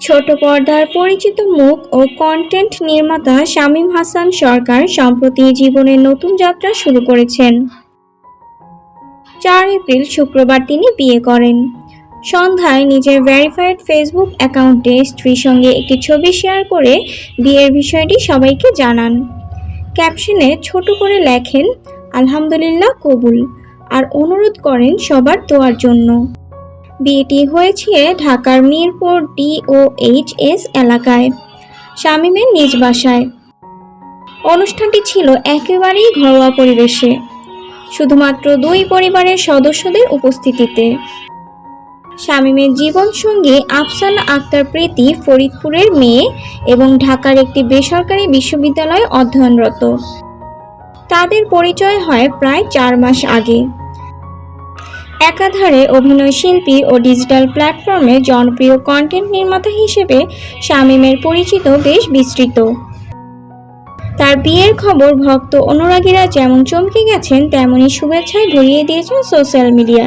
ছোট পর্দার পরিচিত মুখ ও কন্টেন্ট নির্মাতা শামীম হাসান সরকার সম্প্রতি জীবনের নতুন যাত্রা শুরু করেছেন। চার এপ্রিল শুক্রবার তিনি বিয়ে করেন। সন্ধ্যায় নিজের ভেরিফাইড ফেসবুক অ্যাকাউন্টে স্ত্রীর সঙ্গে একটি ছবি শেয়ার করে বিয়ের বিষয়টি সবাইকে জানান। ক্যাপশনে ছোট করে লেখেন, আলহামদুলিল্লাহ কবুল। আর অনুরোধ করেন সবার দোয়ার জন্য। বিয়েটি হয়েছে ঢাকার মিরপুর ডিওএইচএস এলাকায়। শামীমের নিজ বাসায়। অনুষ্ঠানটি ছিল একেবারেই ঘরোয়া পরিবেশে। শুধুমাত্র দুই পরিবারের সদস্যদের উপস্থিতিতে। শামীমের জীবনসঙ্গী আফসানা আক্তার প্রীতি ফরিদপুরের মেয়ে এবং ঢাকার একটি বেসরকারি বিশ্ববিদ্যালয়ে অধ্যয়নরত। তাদের পরিচয় হয় প্রায় চার মাস আগে। একাধারে অভিনয় শিল্পী ও ডিজিটাল প্ল্যাটফর্মে জনপ্রিয় কন্টেন্ট নির্মাতা হিসেবে শামীমের পরিচিত বেশ বিস্তৃত। তার বিয়ের খবর ভক্ত অনুরাগীরা যেমন চমকে গেছেন তেমনই শুভেচ্ছায় ভরিয়ে দিয়েছেন সোশ্যাল মিডিয়া